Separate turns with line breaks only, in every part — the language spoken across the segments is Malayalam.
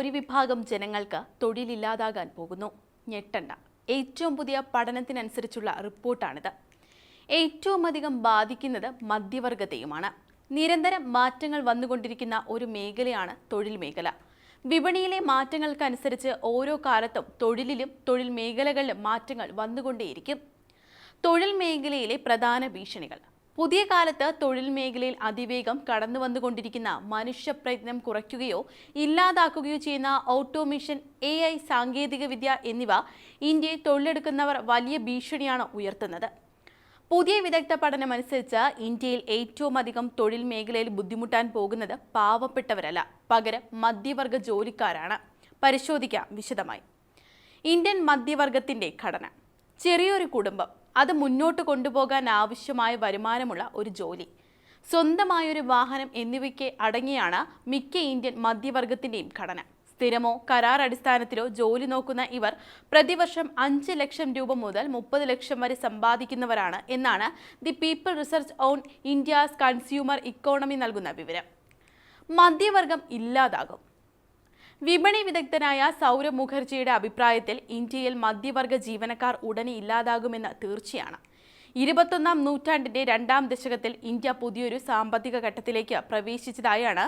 ഒരു വിഭാഗം ജനങ്ങൾക്ക് തൊഴിലില്ലാതാകാൻ പോകുന്നു. ഞെട്ടണ്ട. ഏറ്റവും പുതിയ പഠനത്തിനനുസരിച്ചുള്ള റിപ്പോർട്ടാണിത്. ഏറ്റവും അധികം ബാധിക്കുന്നത് മധ്യവർഗത്തെയുമാണ്. നിരന്തരം മാറ്റങ്ങൾ വന്നുകൊണ്ടിരിക്കുന്ന ഒരു മേഖലയാണ് തൊഴിൽ മേഖല. വിപണിയിലെ മാറ്റങ്ങൾക്കനുസരിച്ച് ഓരോ കാലത്തും തൊഴിലിലും തൊഴിൽ മേഖലകളിലും മാറ്റങ്ങൾ വന്നുകൊണ്ടേയിരിക്കും. തൊഴിൽ മേഖലയിലെ പ്രധാന ഭീഷണികൾ. പുതിയ കാലത്ത് തൊഴിൽ മേഖലയിൽ അതിവേഗം കടന്നു വന്നുകൊണ്ടിരിക്കുന്ന മനുഷ്യപ്രയത്നം കുറയ്ക്കുകയോ ഇല്ലാതാക്കുകയോ ചെയ്യുന്ന ഓട്ടോമേഷൻ എ ഐ സാങ്കേതികവിദ്യ എന്നിവ ഇന്ത്യയിൽ തൊഴിലെടുക്കുന്നവർ വലിയ ഭീഷണിയാണ് ഉയർത്തുന്നത്. പുതിയ വിദഗ്ധ പഠനമനുസരിച്ച് ഇന്ത്യയിൽ ഏറ്റവും അധികം തൊഴിൽ മേഖലയിൽ ബുദ്ധിമുട്ടാൻ പോകുന്നത് പാവപ്പെട്ടവരല്ല പകരം മധ്യവർഗ ജോലിക്കാരാണ്. പരിശോധിക്കാം വിശദമായി. ഇന്ത്യൻ മധ്യവർഗത്തിന്റെ ഘടന. ചെറിയൊരു കുടുംബം അത് മുന്നോട്ട് കൊണ്ടുപോകാൻ ആവശ്യമായ വരുമാനമുള്ള ഒരു ജോലി. സ്വന്തമായൊരു വാഹനം എന്നിവയ്ക്ക് അടങ്ങിയാണ് മിക്ക ഇന്ത്യൻ മധ്യവർഗത്തിന്റെയും ഘടന. സ്ഥിരമോ കരാർ അടിസ്ഥാനത്തിലോ ജോലി നോക്കുന്ന ഇവർ പ്രതിവർഷം അഞ്ച് ലക്ഷം രൂപ മുതൽ മുപ്പത് ലക്ഷം വരെ സമ്പാദിക്കുന്നവരാണ് എന്നാണ് the people research on India's consumer economy നൽകുന്ന വിവരം. മധ്യവർഗം ഇല്ലാതാകും. വിപണി വിദഗ്ധനായ സൗരവ് മുഖർജിയുടെ അഭിപ്രായത്തിൽ ഇന്ത്യയിൽ മധ്യവർഗ ജീവനക്കാർ ഉടനെ ഇല്ലാതാകുമെന്ന് തീർച്ചയാണ്. ഇരുപത്തൊന്നാം നൂറ്റാണ്ടിന്റെ രണ്ടാം ദശകത്തിൽ ഇന്ത്യ പുതിയൊരു സാമ്പത്തിക ഘട്ടത്തിലേക്ക് പ്രവേശിച്ചതായാണ്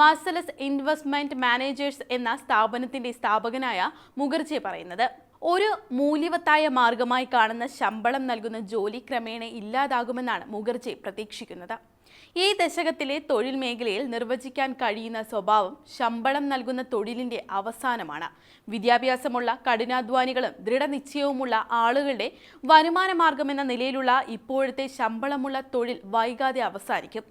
മാർസലസ് ഇൻവെസ്റ്റ്മെന്റ് മാനേജേഴ്സ് എന്ന സ്ഥാപനത്തിന്റെ സ്ഥാപകനായ മുഖർജി പറയുന്നത്. ഒരു മൂല്യവത്തായ മാർഗമായി കാണുന്ന ശമ്പളം നൽകുന്ന ജോലി ക്രമേണ ഇല്ലാതാകുമെന്നാണ് മുഖർജി പ്രതീക്ഷിക്കുന്നത്. ഈ ദശകത്തിലെ തൊഴിൽ മേഖലയിൽ നിർവചിക്കാൻ കഴിയുന്ന സ്വഭാവം ശമ്പളം നൽകുന്ന തൊഴിലിന്റെ അവസാനമാണ്. വിദ്യാഭ്യാസമുള്ള കഠിനാധ്വാനികളും ദൃഢനിശ്ചയവുമുള്ള ആളുകളുടെ വരുമാന മാർഗമെന്ന നിലയിലുള്ള ഇപ്പോഴത്തെ ശമ്പളമുള്ള തൊഴിൽ വൈകാതെ അവസാനിക്കും.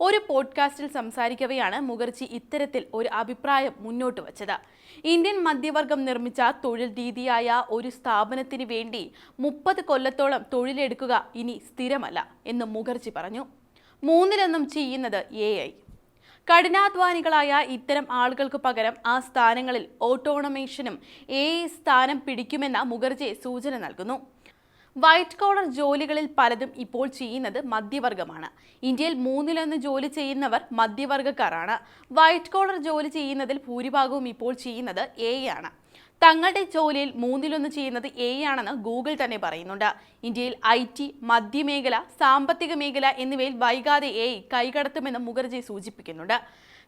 ഒരു പോഡ്കാസ്റ്റിൽ സംസാരിക്കവെയാണ് മുഖർജി ഇത്തരത്തിൽ ഒരു അഭിപ്രായം മുന്നോട്ട് വച്ചത്. ഇന്ത്യൻ മധ്യവർഗം നിർമ്മിച്ച തൊഴിൽ രീതിയായ ഒരു സ്ഥാപനത്തിന് വേണ്ടി മുപ്പത് കൊല്ലത്തോളം തൊഴിലെടുക്കുക ഇനി സ്ഥിരമല്ല എന്ന് മുഖർജി പറഞ്ഞു. മൂന്നിലൊന്നും ചെയ്യുന്നത് എ ഐ കഠിനാധ്വാനികളായ ഇത്തരം ആളുകൾക്ക് പകരം ആ സ്ഥാനങ്ങളിൽ ഓട്ടോണമേഷനും എ സ്ഥാനം പിടിക്കുമെന്ന മുഖർജി സൂചന നൽകുന്നു. വൈറ്റ് കോളർ ജോലികളിൽ പലതും ഇപ്പോൾ ചെയ്യുന്നത് മധ്യവർഗമാണ്. ഇന്ത്യയിൽ മൂന്നിലൊന്ന് ജോലി ചെയ്യുന്നവർ മധ്യവർഗക്കാരാണ്. വൈറ്റ് കോളർ ജോലി ചെയ്യുന്നതിൽ ഭൂരിഭാഗവും ഇപ്പോൾ ചെയ്യുന്നത് എ ആണ്. തങ്ങളുടെ ജോലിയിൽ മൂന്നിലൊന്ന് ചെയ്യുന്നത് എ ആണെന്ന് ഗൂഗിൾ തന്നെ പറയുന്നുണ്ട്. ഇന്ത്യയിൽ ഐ ടി മധ്യമേഖല സാമ്പത്തിക മേഖല എന്നിവയിൽ വൈകാതെ എ കൈകടത്തുമെന്ന് മുഖർജി സൂചിപ്പിക്കുന്നുണ്ട്.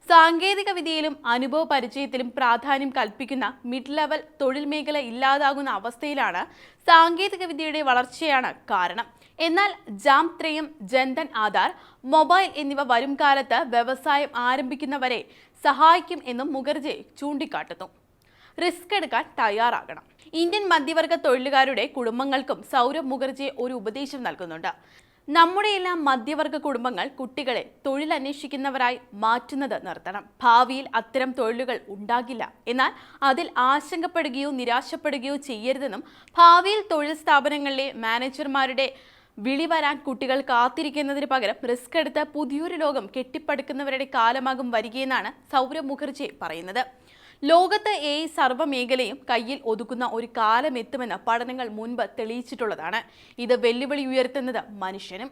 സാങ്കേതിക വിദ്യയിലും അനുഭവ പരിചയത്തിലും പ്രാധാന്യം കൽപ്പിക്കുന്ന മിഡ് ലെവൽ തൊഴിൽ മേഖല ഇല്ലാതാകുന്ന അവസ്ഥയിലാണ് സാങ്കേതിക വിദ്യയുടെ വളർച്ചയാണ് കാരണം. എന്നാൽ ജാം ത്രയം ജൻധൻ ആധാർ മൊബൈൽ എന്നിവ വരും കാലത്ത് വ്യവസായം ആരംഭിക്കുന്നവരെ സഹായിക്കും എന്നും മുഖർജി ചൂണ്ടിക്കാട്ടുന്നു. റിസ്ക് എടുക്കാൻ തയ്യാറാകണം. ഇന്ത്യൻ മധ്യവർഗ തൊഴിലുകാരുടെ കുടുംബങ്ങൾക്കും സൗരഭ് മുഖർജി ഒരു ഉപദേശം നൽകുന്നുണ്ട്. നമ്മുടെയെല്ലാം മധ്യവർഗ കുടുംബങ്ങൾ കുട്ടികളെ തൊഴിലന്വേഷിക്കുന്നവരായി മാറ്റുന്നത് നിർത്തണം. ഭാവിയിൽ അത്തരം തൊഴിലുകൾ ഉണ്ടാകില്ല. എന്നാൽ അതിൽ ആശങ്കപ്പെടുകയോ നിരാശപ്പെടുകയോ ചെയ്യരുതെന്നും ഭാവിയിൽ തൊഴിൽ സ്ഥാപനങ്ങളിലെ മാനേജർമാരുടെ വിളി വരാൻ കുട്ടികൾ കാത്തിരിക്കുന്നതിന് പകരം റിസ്ക് എടുത്ത് പുതിയൊരു ലോകം കെട്ടിപ്പടുക്കുന്നവരുടെ കാലമാകും വരികയെന്നാണ് സൗരഭ് മുഖർജി പറയുന്നത്. ലോകത്ത് എ സർവമേഖലയും കയ്യിൽ ഒതുക്കുന്ന ഒരു കാലമെത്തുമെന്ന് പഠനങ്ങൾ മുൻപ് തെളിയിച്ചിട്ടുള്ളതാണ്. ഇത് വെല്ലുവിളി ഉയർത്തുന്നത് മനുഷ്യനും